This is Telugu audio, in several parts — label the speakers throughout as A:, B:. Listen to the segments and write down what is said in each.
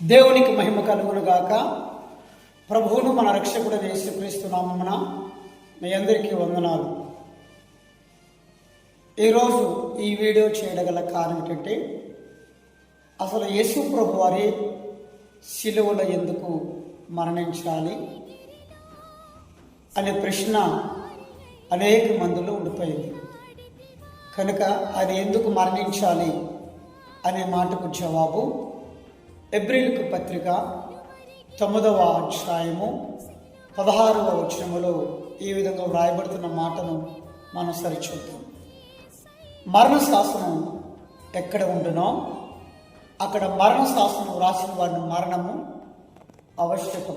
A: దేవునికి మహిమ కలుగునుగాక ప్రభువును మన రక్షకుడు యేసుక్రీస్తు నామమున మీ అందరికీ వందనాలు. ఈరోజు ఈ వీడియో చేయగల గల కారణం ఏంటంటే అసలు యేసు ప్రభు వారి శిలువలో ఎందుకు మరణించాలి అనే ప్రశ్న అనేక మందిలో ఉండిపోయింది. కనుక అది ఎందుకు మరణించాలి అనే మాటకు జవాబు ఎబ్రిల్కు పత్రిక తొమ్మిదవ అధ్యాయము పదహారవ వచనములో ఈ విధంగా వ్రాయబడుతున్న మాటను మనం సరిచూద్దాం. మరణ శాసనం ఎక్కడ ఉండునో అక్కడ మరణ శాసనం రాసిన వాడిని మరణము ఆవశ్యకం.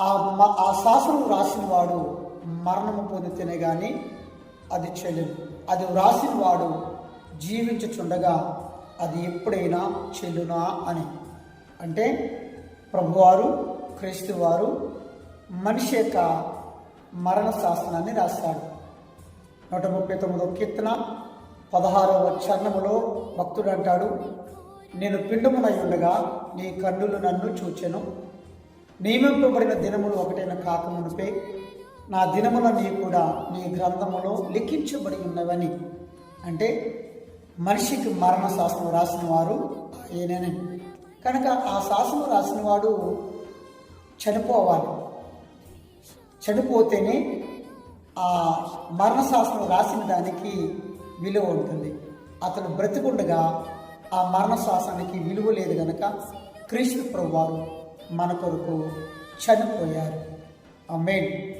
A: ఆ మ- ఆ శాసనం రాసిన వాడు మరణము పొందితేనే కానీ అది చెల్లి అది వ్రాసిన వాడు జీవించుచుండగా అది ఎప్పుడైనా చెల్లునా అని. అంటే ప్రభువారు క్రీస్తువారు మనిషి యొక్క మరణ శాసనాన్ని రాస్తాడు. నూట ముప్పై తొమ్మిదో కీర్తన పదహారవ చరణములో భక్తుడు అంటాడు నేను పిండమునై ఉండగా నీ కన్నులు నన్ను చూచెను. నియమింపబడిన దినములు ఒకటైన కాకమునిపే నా దినములన్నీ కూడా నీ గ్రంథములో లిఖించబడి ఉన్నవని. అంటే మనిషికి మరణ శాసనం రాసిన వారు ఈయననే. కనుక ఆ శాసనం రాసిన వాడు చనిపోవాలి. చనిపోతేనే ఆ మరణ శాసనం రాసిన దానికి విలువ ఉంటుంది. అతను బ్రతికుండగా ఆ మరణ శాసనానికి విలువ లేదు కనుక క్రీస్తు ప్రభువారు మన కొరకు చనిపోయారు. ఆ మెయిన్